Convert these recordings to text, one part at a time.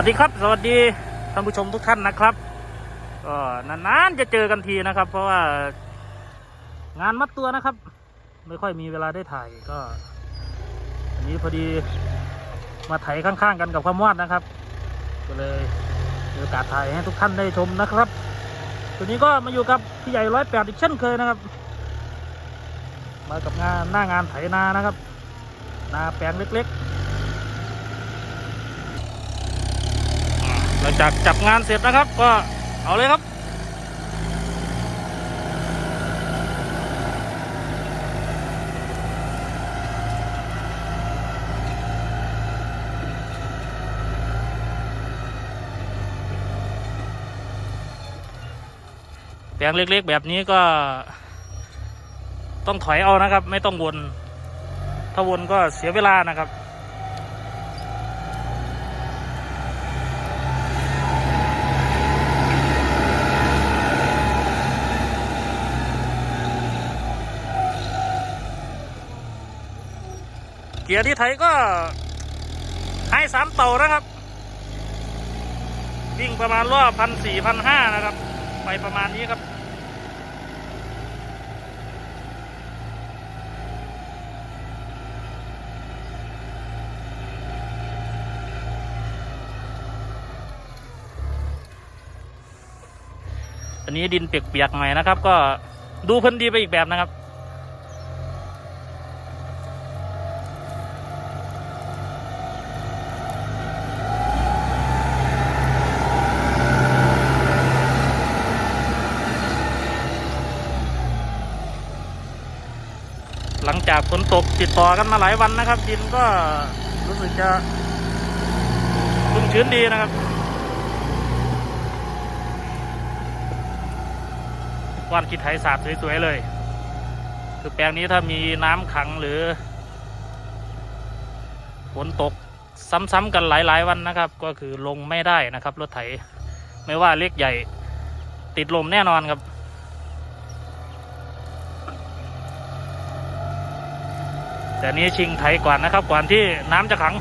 วัสดีครับ สวัสดีท่านผู้ชมทุกท่านนะครับก็นานๆจะเจอกันทีนะครับ เพราะว่างานมัดตัวนะครับ ไม่ค่อยมีเวลาได้ถ่ายก็อันนี้พอดีมาไถข้างๆกันกับความวาดนะครับ ก็เลยมีโอกาสถ่ายให้ทุกท่านได้ชมนะครับตัวนี้ก็มาอยู่กับพี่ใหญ่ร้อยแปดอีกเช่นเคยนะครับ มากับงานหน้างานไถนานะครับ นาแปลงเล็กๆ ห ลังจากจับงานเสร็จนะครับ ก็เอาเลยครับแปลงเล็กๆแบบนี้ก็ ต้องถอยเอานะครับ ไม่ต้องวน ถ้าวนก็เสียเวลานะครับ เกียร์ที่ไทยก็ให้สามเต่านะครับ วิ่งประมาณรอบพันสี่พันห้านะครับ ไปประมาณนี้ครับอันนี้ดินเปียกๆหน่อยนะครับ ก็ดูพิ่นดีไปอีกแบบนะครับ หลังจากฝนตกติดต่อกันมาหลายวันนะครับ ดินก็รู้สึกจะชุ่มชื้นดีนะครับวานกินไถสาดสวยๆเลย คือแปลงนี้ถ้ามีน้ำขังหรือฝนตกซ้ำๆกันหลายๆวันนะครับ ก็คือลงไม่ได้นะครับ รถไถไม่ว่าเล็กใหญ่ ติดลมแน่นอนครับ แต่นี้ชิงไทยก่อนนะครับ ก่อนที่น้ำจะขัง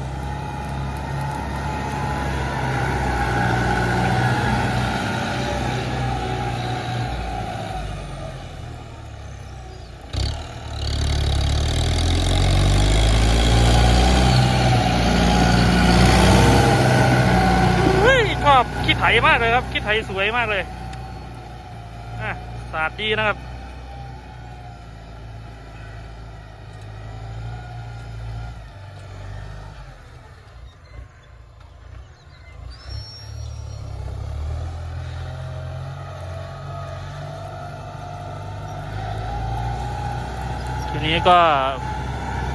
ชอบขี้ไถมากเลยครับขี้ไถสวยมากเลยอะสาดดีนะครับ ทีนี้ก็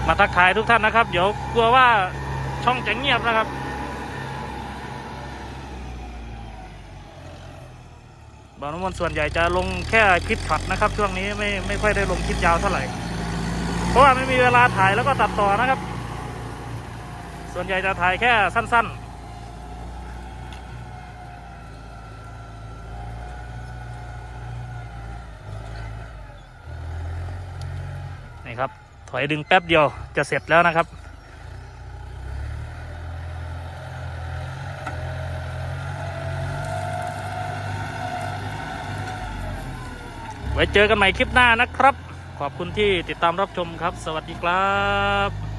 มาทักทายทุกท่านนะครับ เดี๋ยวกลัวว่าช่องจะเงียบนะครับ บางวันส่วนใหญ่จะลงแค่คลิปช็อตนะครับ ช่วงนี้ไม่ไม่ค่อยได้ลงคลิปยาวเท่าไหร่ เพราะว่าไม่มีเวลาถ่ายแล้วก็ตัดต่อนะครับ ส่วนใหญ่จะถ่ายแค่สั้น ๆ นี่ครับ ถอยดึงแป๊บเดียวจะเสร็จแล้วนะครับ ไว้เจอกันใหม่คลิปหน้านะครับ ขอบคุณที่ติดตามรับชมครับ สวัสดีครับ